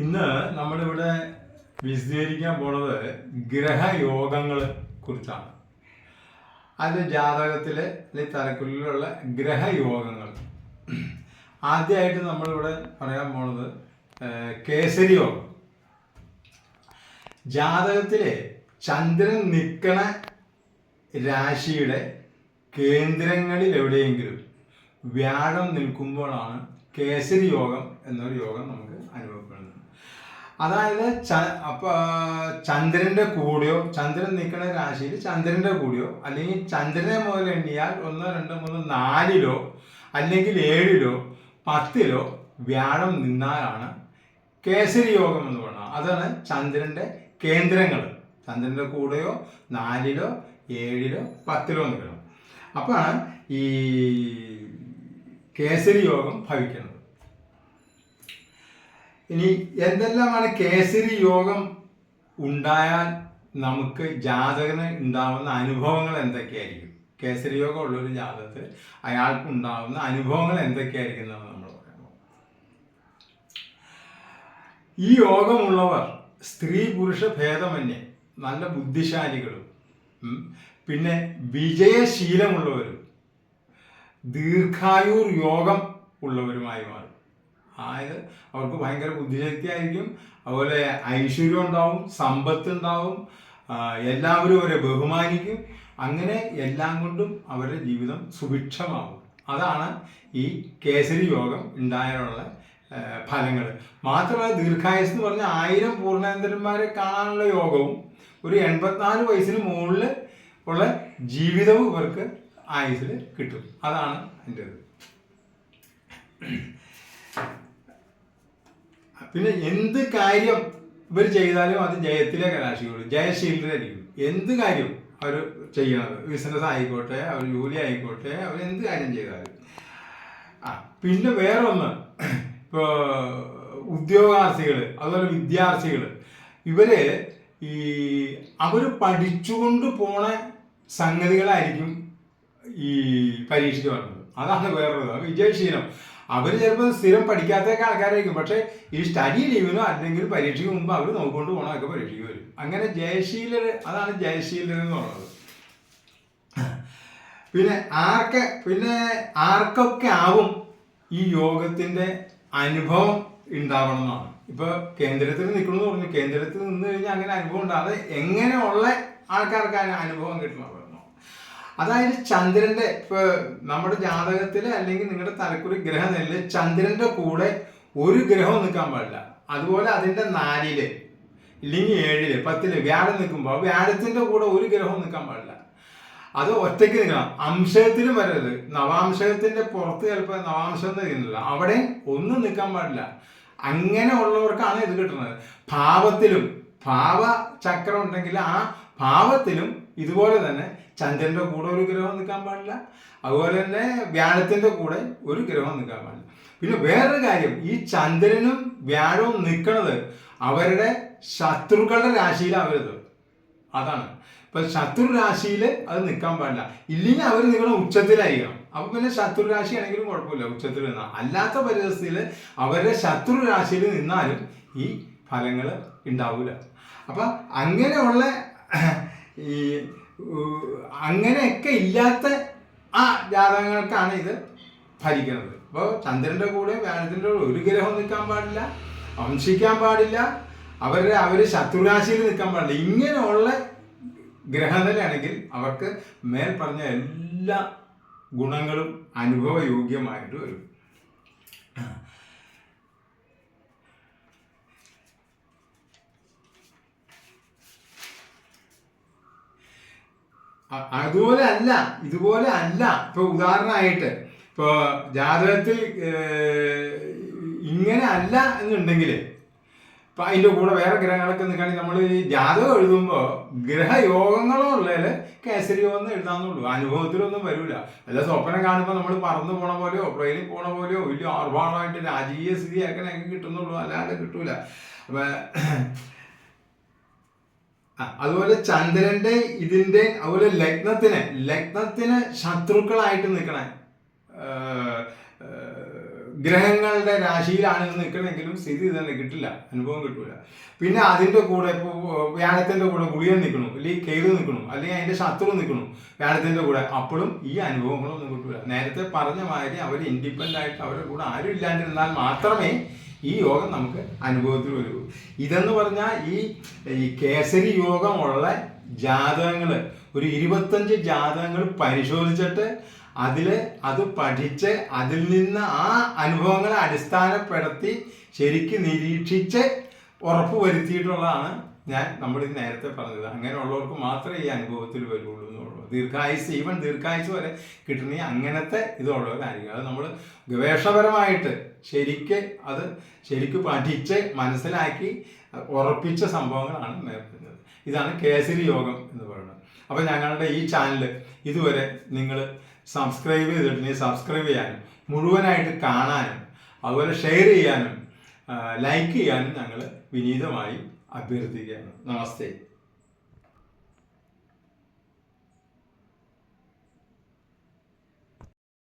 ഇന്ന് നമ്മളിവിടെ വിശദീകരിക്കാൻ പോണത് ഗ്രഹയോഗങ്ങളെ കുറിച്ചാണ്. അത് ജാതകത്തിലെ അല്ലെങ്കിൽ തലക്കുള്ളിലുള്ള ഗ്രഹയോഗങ്ങൾ. ആദ്യമായിട്ട് നമ്മളിവിടെ പറയാൻ പോണത് കേസരി യോഗം ജാതകത്തിലെ ചന്ദ്രൻ നിൽക്കണ രാശിയുടെ കേന്ദ്രങ്ങളിൽ എവിടെയെങ്കിലും വ്യാഴം നിൽക്കുമ്പോഴാണ് കേസരി യോഗം എന്നൊരു യോഗം നമുക്ക് അനുഭവപ്പെടുന്നത്. അതായത് ചന്ദ്രന്റെ കൂടെയോ ചന്ദ്രൻ നിൽക്കുന്ന രാശിയിൽ ചന്ദ്രന്റെ കൂടെയോ അല്ലെങ്കിൽ ചന്ദ്രനെ മുതൽ എണ്ണിയാൽ ഒന്നോ രണ്ടോ മൂന്നോ നാലിലോ അല്ലെങ്കിൽ ഏഴിലോ പത്തിലോ വ്യാഴം നിന്നാലാണ് കേസരി യോഗം എന്ന് പറയുന്നത്. അതാണ് ചന്ദ്രന്റെ കേന്ദ്രങ്ങൾ. ചന്ദ്രന്റെ കൂടെയോ നാലിലോ ഏഴിലോ പത്തിലോ നിൽക്കണം അപ്പോഴാണ് ഈ കേസരി യോഗം ഭവിക്കുന്നത്. ഇനി എന്തെല്ലാമാണ് കേസരി യോഗം ഉണ്ടായാൽ നമുക്ക് ജാതകന് ഉണ്ടാവുന്ന അനുഭവങ്ങൾ എന്തൊക്കെയായിരിക്കും? കേസരി യോഗം ഉള്ളൊരു ജാതകത്തിൽ അയാൾക്ക് ഉണ്ടാവുന്ന അനുഭവങ്ങൾ എന്തൊക്കെയായിരിക്കും എന്നാണ് നമ്മൾ പറയുന്നത് ഈ യോഗമുള്ളവർ സ്ത്രീ പുരുഷ ഭേദമന്യേ നല്ല ബുദ്ധിശാലികളും പിന്നെ വിജയശീലമുള്ളവരും ദീർഘായൂർ യോഗം ഉള്ളവരുമായി മാറും. അതായത് അവർക്ക് ഭയങ്കര ബുദ്ധിശക്തി ആയിരിക്കും അതുപോലെ ഐശ്വര്യം ഉണ്ടാവും സമ്പത്ത് ഉണ്ടാവും എല്ലാവരും അവരെ ബഹുമാനിക്കും. അങ്ങനെ എല്ലാം കൊണ്ടും അവരുടെ ജീവിതം സുഭിക്ഷമാവും. അതാണ് ഈ കേസരി യോഗം ഉണ്ടായാലുള്ള ഫലങ്ങൾ. മാത്രമല്ല ദീർഘായുസ് എന്ന് പറഞ്ഞാൽ ആയിരം പൂർണേന്ദ്രന്മാരെ കാണാനുള്ള യോഗവും ഒരു എൺപത്തിനാല് വയസ്സിന് മുകളിൽ ഉള്ള ജീവിതവും ഇവർക്ക് ആയുസിൽ കിട്ടും. അതാണ് എന്റെ ഇത് പിന്നെ എന്ത് കാര്യം ഇവർ ചെയ്താലും അത് ജയത്തിലെ കലാശിക്കുള്ളൂ ജയശീലരായിരിക്കും. എന്ത് കാര്യം അവർ ചെയ്യണത്? ബിസിനസ് ആയിക്കോട്ടെ അവർ ജോലി ആയിക്കോട്ടെ അവർ എന്ത് കാര്യം ചെയ്താലും. ആ പിന്നെ വേറൊന്ന് ഇപ്പോൾ ഉദ്യോഗാർത്ഥികൾ അതുപോലെ വിദ്യാർത്ഥികൾ ഇവർ ഈ അവർ പഠിച്ചുകൊണ്ട് പോണ സംഗതികളായിരിക്കും ഈ പരീക്ഷയ്ക്ക് വരുന്നത് അതാണ് വേറൊരു വിജയശീലം. അവർ ചിലപ്പോൾ സ്ഥിരം പഠിക്കാത്തൊക്കെ ആൾക്കാരായിരിക്കും. പക്ഷേ ഈ സ്റ്റഡി ലീവിനോ അല്ലെങ്കിൽ പരീക്ഷയ്ക്ക് മുമ്പ് അവർ നോക്കിക്കൊണ്ട് പോകണമൊക്കെ പരീക്ഷയ്ക്ക് വരും. അങ്ങനെ ജയശീലർ അതാണ് ജയശീലർ എന്ന് പറയുന്നത്. പിന്നെ ആർക്കെ പിന്നെ ആർക്കൊക്കെ ആവും ഈ യോഗത്തിന്റെ അനുഭവം ഉണ്ടാവണം എന്നാണ്. ഇപ്പൊ കേന്ദ്രത്തിൽ നിൽക്കണമെന്ന് പറഞ്ഞു. കേന്ദ്രത്തിൽ നിന്ന് കഴിഞ്ഞാൽ അങ്ങനെ അനുഭവം ഉണ്ടാകാതെ എങ്ങനെയുള്ള ആൾക്കാർക്ക് അനുഭവം കിട്ടണം അതായത് ചന്ദ്രന്റെ ഇപ്പൊ നമ്മുടെ ജാതകത്തിൽ അല്ലെങ്കിൽ നിങ്ങളുടെ തലക്കുറി ഗ്രഹനില ചന്ദ്രന്റെ കൂടെ ഒരു ഗ്രഹവും നിൽക്കാൻ പാടില്ല. അതുപോലെ അതിന്റെ നാലിൽ ഇല്ലെങ്കിൽ ഏഴിൽ പത്തിൽ വ്യാഴം നിൽക്കുമ്പോൾ വ്യാഴത്തിന്റെ കൂടെ ഒരു ഗ്രഹവും നിൽക്കാൻ പാടില്ല. അത് ഒറ്റയ്ക്ക് നിൽക്കണം അംശത്തിലും വരരുത്. നവാംശത്തിന്റെ പുറത്ത് ചിലപ്പോൾ നവാംശം നിൽക്കുന്നില്ല അവിടെ ഒന്നും നിൽക്കാൻ പാടില്ല. അങ്ങനെ ഉള്ളവർക്കാണ് ഇത് കിട്ടുന്നത്. ഭാവത്തിലും ഭാവ ചക്രം ഉണ്ടെങ്കിൽ ആ ഭാവത്തിലും ഇതുപോലെ തന്നെ ചന്ദ്രന്റെ കൂടെ ഒരു ഗ്രഹം നിൽക്കാൻ പാടില്ല. അതുപോലെ തന്നെ വ്യാഴത്തിന്റെ കൂടെ ഒരു ഗ്രഹം നിൽക്കാൻ പാടില്ല. പിന്നെ വേറൊരു കാര്യം ഈ ചന്ദ്രനും വ്യാഴവും നിൽക്കുന്നത് അവരുടെ ശത്രുക്കളുടെ രാശിയിലാണ് അവരത് അതാണ്. ഇപ്പൊ ശത്രു രാശിയിൽ അത് നിൽക്കാൻ പാടില്ല. ഇല്ലെങ്കിൽ അവർ നിങ്ങളുടെ ഉച്ചത്തിലായിരിക്കണം. അപ്പൊ പിന്നെ ശത്രു രാശി ആണെങ്കിലും കുഴപ്പമില്ല ഉച്ചത്തിൽ നിന്നാൽ അല്ലാത്ത പരിതസ്ഥിതിയിൽ അവരുടെ ശത്രു രാശിയിൽ നിന്നാലും ഈ ഫലങ്ങൾ ഉണ്ടാവില്ല അപ്പൊ അങ്ങനെയുള്ള ഈ അങ്ങനെയൊക്കെ ഇല്ലാത്ത ആ ജാതകങ്ങൾക്കാണ് ഇത് ഭരിക്കുന്നത്. അപ്പോൾ ചന്ദ്രന്റെ കൂടെ വ്യാഴത്തിന്റെ കൂടെ ഒരു ഗ്രഹം നിൽക്കാൻ പാടില്ല വംശിക്കാൻ പാടില്ല അവരുടെ അവർ ശത്രുരാശിയിൽ നിൽക്കാൻ പാടില്ല. ഇങ്ങനെയുള്ള ഗ്രഹനിലയാണെങ്കിൽ അവർക്ക് മേൽ പറഞ്ഞ എല്ലാ ഗുണങ്ങളും അനുഭവയോഗ്യമായിട്ട് വരും. അതുപോലെ അല്ല ഇതുപോലെ അല്ല. ഇപ്പൊ ഉദാഹരണമായിട്ട് ഇപ്പൊ ജാതകത്തിൽ ഇങ്ങനെ അല്ല എന്നുണ്ടെങ്കിൽ ഇപ്പൊ അതിന്റെ കൂടെ വേറെ ഗ്രഹങ്ങളൊക്കെ നിൽക്കുകയാണെങ്കിൽ നമ്മൾ ജാതകം എഴുതുമ്പോൾ ഗ്രഹയോഗങ്ങളോ ഉള്ളതിൽ കേസരി യോഗം എന്ന് എഴുതാന്നുള്ളൂ അനുഭവത്തിലൊന്നും വരില്ല അല്ല സ്വപ്നം കാണുമ്പോൾ നമ്മൾ പറന്നു പോണ പോലെയോ പ്ലെയിനിൽ പോണ പോലെയോ വലിയ ആർഭാടമായിട്ട് രാജകീയ സ്ഥിതി അങ്ങനെ കിട്ടുന്നുള്ളൂ. അല്ലാതെ കിട്ടൂല. അപ്പൊ അതുപോലെ ചന്ദ്രന്റെ ഇതിന്റെ അതുപോലെ ലഗ്നത്തിന് ലഗ്നത്തിന് ശത്രുക്കളായിട്ട് നിൽക്കണ. ഗ്രഹങ്ങളുടെ രാശിയിലാണ് നിൽക്കണമെങ്കിലും സ്ഥിതി തന്നെ കിട്ടില്ല അനുഭവം കിട്ടൂല. പിന്നെ അതിന്റെ കൂടെ ഇപ്പോൾ വ്യാഴത്തിന്റെ കൂടെ ഗുളിയൻ നിൽക്കണു അല്ലെങ്കിൽ കേതു നിൽക്കണു അല്ലെങ്കിൽ അതിന്റെ ശത്രു നിൽക്കണു വ്യാഴത്തിന്റെ കൂടെ. അപ്പോഴും ഈ അനുഭവങ്ങളൊന്നും കിട്ടൂല. നേരത്തെ പറഞ്ഞ മാതിരി അവർ ഇൻഡിപെൻഡന്റ് ആയിട്ട് അവരുടെ കൂടെ ആരും ഇല്ലാണ്ടിരുന്നാൽ മാത്രമേ ഈ യോഗം നമുക്ക് അനുഭവത്തിൽ വരൂ ഇതെന്ന് പറഞ്ഞാൽ ഈ ഈ കേസരി യോഗമുള്ള ജാതകങ്ങൾ ഒരു ഇരുപത്തഞ്ച് ജാതകങ്ങൾ പരിശോധിച്ചിട്ട് അതിൽ അത് പഠിച്ച് അതിൽ നിന്ന് ആ അനുഭവങ്ങളെ അടിസ്ഥാനപ്പെടുത്തി ശരിക്കും നിരീക്ഷിച്ച് ഉറപ്പ് വരുത്തിയിട്ടുള്ളതാണ് ഞാൻ നമ്മൾ ഈ നേരത്തെ പറഞ്ഞത് അങ്ങനെയുള്ളവർക്ക് മാത്രമേ ഈ അനുഭവത്തിൽ വരുള്ളൂ എന്നുള്ളൂ. ദീർഘായുസ് ഈവൻ ദീർഘായുസ് വരെ കിട്ടണമെങ്കിൽ അങ്ങനത്തെ ഇതുള്ളവരായിരിക്കും അത് നമ്മൾ ഗവേഷണപരമായിട്ട് ശരിക്ക് അത് ശരിക്ക് പഠിച്ച് മനസ്സിലാക്കി ഉറപ്പിച്ച സംഭവങ്ങളാണ് നേരത്തുന്നത് ഇതാണ് കേസരി യോഗം എന്ന് പറയുന്നത്. അപ്പോൾ ഞങ്ങളുടെ ഈ ചാനൽ ഇതുവരെ നിങ്ങൾ സബ്സ്ക്രൈബ് ചെയ്തിട്ടുണ്ടെങ്കിൽ സബ്സ്ക്രൈബ് ചെയ്യാനും മുഴുവനായിട്ട് കാണാനും അതുപോലെ ഷെയർ ചെയ്യാനും ലൈക്ക് ചെയ്യാനും ഞങ്ങൾ വിനീതമായി ಅಭ್ಯರ್ಥಿಗೆ ನಮಸ್ತೆ